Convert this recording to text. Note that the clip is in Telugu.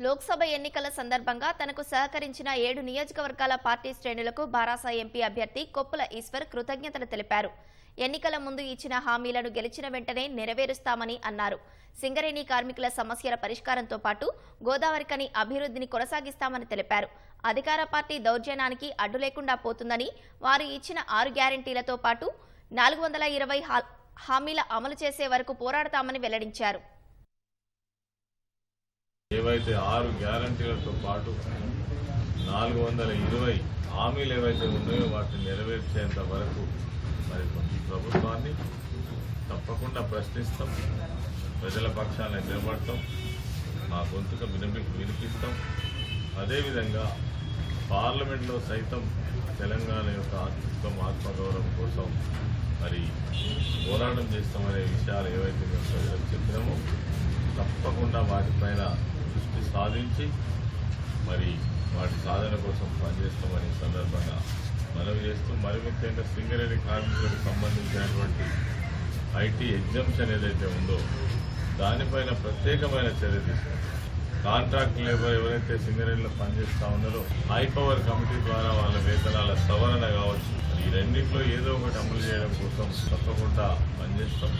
లోక్సభ ఎన్నికల సందర్భంగా తనకు సహకరించిన ఏడు నియోజకవర్గాల పార్టీ శ్రేణులకు బారాసా ఎంపీ అభ్యర్థి కొప్పుల ఈశ్వర్ కృతజ్ఞతలు తెలిపారు. ఎన్నికల ముందు ఇచ్చిన హామీలను గెలిచిన వెంటనే నెరవేరుస్తామని అన్నారు. సింగరేణి కార్మికుల సమస్యల పరిష్కారంతో పాటు గోదావరికని అభివృద్ధిని కొనసాగిస్తామని తెలిపారు. అధికార పార్టీ దౌర్జన్యానికి అడ్డు లేకుండా పోతుందని వారు ఇచ్చిన ఆరు గ్యారంటీలతో పాటు నాలుగు వందల ఇరవై హా- హామీల అమలు చేసే వరకు పోరాడతామని వెల్లడించారు. ఏవైతే ఆరు గ్యారంటీలతో పాటు నాలుగు వందల ఇరవై హామీలు ఏవైతే ఉన్నాయో వాటిని నెరవేర్చేంత వరకు మరి ప్రభుత్వాన్ని తప్పకుండా ప్రశ్నిస్తాం. ప్రజల పక్షాన్ని నిలబడతాం. మా గొంతుక వినిపి వినిపిస్తాం. అదేవిధంగా పార్లమెంట్లో సైతం తెలంగాణ యొక్క అస్తిత్వం ఆత్మగౌరవం కోసం మరి పోరాటం చేస్తామనే విషయాలు ఏవైతే మేము ప్రజలకు చెప్పినామో తప్పకుండా వాటిపైన దృష్టి సాధించి మరి వాటి సాధన కోసం పనిచేస్తామని సందర్భంగా మనవి చేస్తూ మరి ముఖ్యంగా సింగరేణి కార్మికులకు సంబంధించినటువంటి ఐటీ ఎగ్జామ్షన్ ఏదైతే ఉందో దానిపైన ప్రత్యేకమైన చర్య తీసుకుంటాం. కాంట్రాక్ట్ లేబర్ ఎవరైతే సింగరేణిలో పనిచేస్తా ఉన్నారో హై పవర్ కమిటీ ద్వారా వాళ్ళ వేతనాల సవరణ కావచ్చు. ఈ రెండింటిలో ఏదో ఒకటి అమలు చేయడం కోసం తప్పకుండా పనిచేస్తాం.